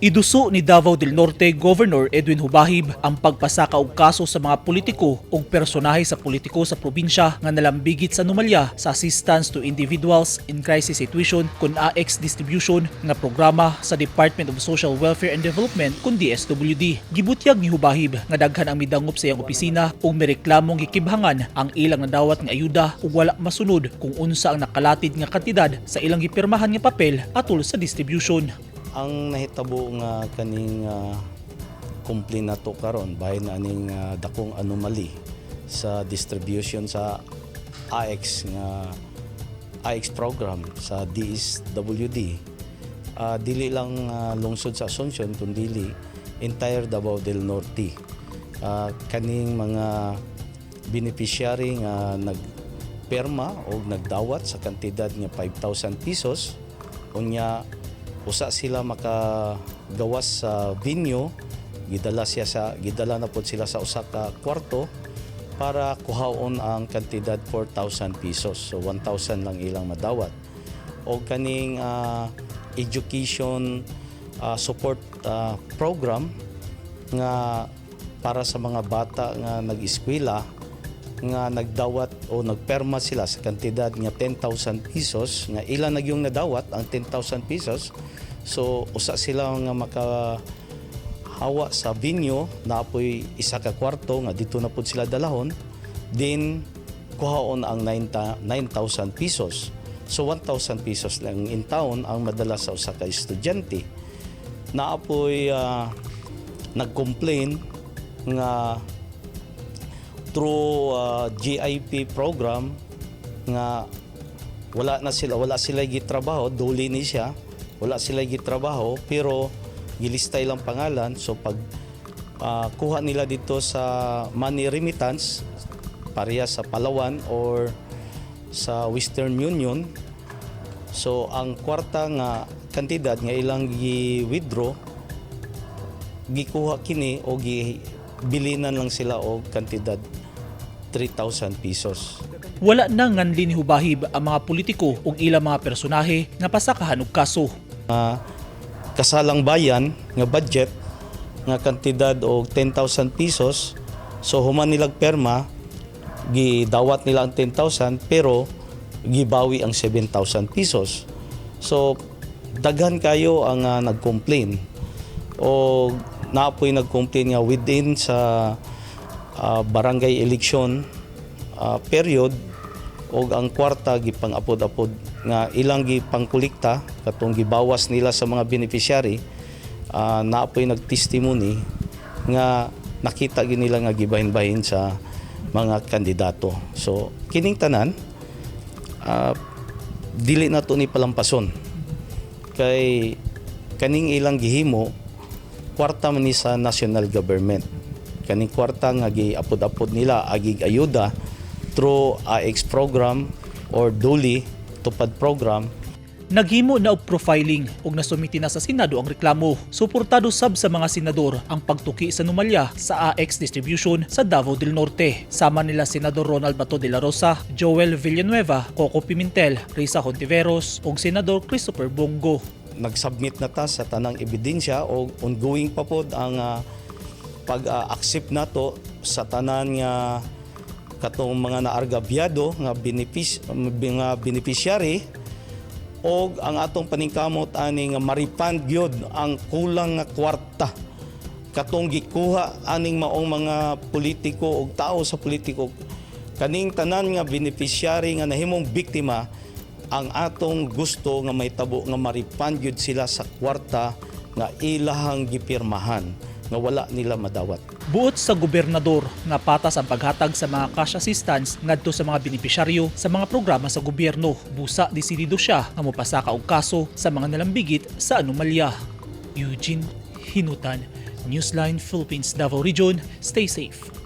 Iduso ni Davao del Norte Governor Edwin Hubahib ang pagpasaka og kaso sa mga politiko ug personahe sa politiko sa probinsya nga nalambigit sa anomalya sa assistance to individuals in crisis situation kun AX distribution nga programa sa Department of Social Welfare and Development kun DSWD. Gibutyag ni Hubahib nga daghan ang midangop sa iyang opisina ug mireklamong gikibhangan ang ilang nadawat nga ayuda ug wala masunod kung unsa ang nakalatid nga kantidad sa ilang gipirmahan nga papel atol sa distribution. Ang nahitabo nga kaning uh, complaint nato karon bahin na aning ah, dakong anomaly sa distribution sa AX nga AX program sa DSWD Ah, dili lang ah, lungsod sa Asuncion kundi entire Davao del Norte. Ah, kaning mga beneficiary nga nagperma o nagdawat sa kantidad nga 5,000 pesos unya usa sila makagawas sa venue. Gidala siya sa gidala na pod sila sa usa ka kwarto para kuhaon ang kantidad 4,000 pesos. So 1,000 lang ilang madawat. O kaning ah, education ah, support ah, program nga para sa mga bata nga nag-eskwela nga nagdawat o nagperma sila sa kantidad nga 10,000 pesos nga ilan na yung nadawat ang 10,000 pesos. So usa sila nga maka hawa sa venue na apoy isa ka kwarto nga dito na pud sila dalahon. Din kuhaon ang 9,000 pesos. So 1,000 pesos lang in town ang madala sa usa ka estudyante. Na apoy ah, nag-complain nga through uh, GIP program nga wala na sila wala sila gitrabaho duli ni siya wala sila gitrabaho pero gilistay lang pangalan. So pag ah, kuha nila dito sa money remittance pareha sa Palawan or sa Western Union so ang kwarta nga kantidad nga ilang gi-withdraw gikuha kini o gibilinan lang sila og kantidad 3,000 pesos. Wala na nganli ni Hubahib ang mga politiko ug ilang mga personahe nga pasakahan og kaso. Nga kasalang bayan nga budget nga kantidad og 10,000 pesos so human nilag perma gidawat nila ang 10,000 pero gibawi ang 7,000 pesos. So daghan kayo ang ah, nag-complain o naapoy nag-complain nga within sa ah, barangay election ah, period o ang kwarta gipang-apod-apod nga ilang gipangkulikta katong gibawas nila sa mga beneficiary uh, naapoy nagtestimony nga nakita gid nila nga gibahin-bahin sa mga kandidato. So kining tanan ah, dili na to ni palampason kay kaning ilang gihimo kwarta man ni sa national government kaning kwarta nga giapod-apod nila agig ayuda through AX program or DULI tupad program Naghimo na og profiling ug nasumiti na sa Senado ang reklamo. Suportado sab sa mga senador ang pagtuki sa anomalya sa AX distribution sa Davao del Norte. Sama nila Senador Ronald Bato de la Rosa, Joel Villanueva, Coco Pimentel, Risa Hontiveros ug Senador Christopher Bongo. Nagsubmit na ta sa tanang ebidensya o ongoing pa pod ang ah, pag-accept nato sa tanan nga katong mga naargabyado nga benefis nga beneficiary o ang atong paningkamot ani nga maripand gyud ang kulang nga kwarta katong gikuha aning maong mga politiko og tao sa politiko. Kaning tanan nga beneficiary nga nahimong biktima ang atong gusto nga may tabo nga maripand gyud sila sa kwarta nga ilahang gipirmahan nga wala nila madawat. Buot sa gobernador nga patas ang paghatag sa mga cash assistance ngadto sa mga benepisyaryo sa mga programa sa gobyerno. Busa desidido siya nga mopasaka og kaso sa mga nalambigit sa anomalya. Eugene Hinutan, Newsline Philippines Davao Region. Stay safe.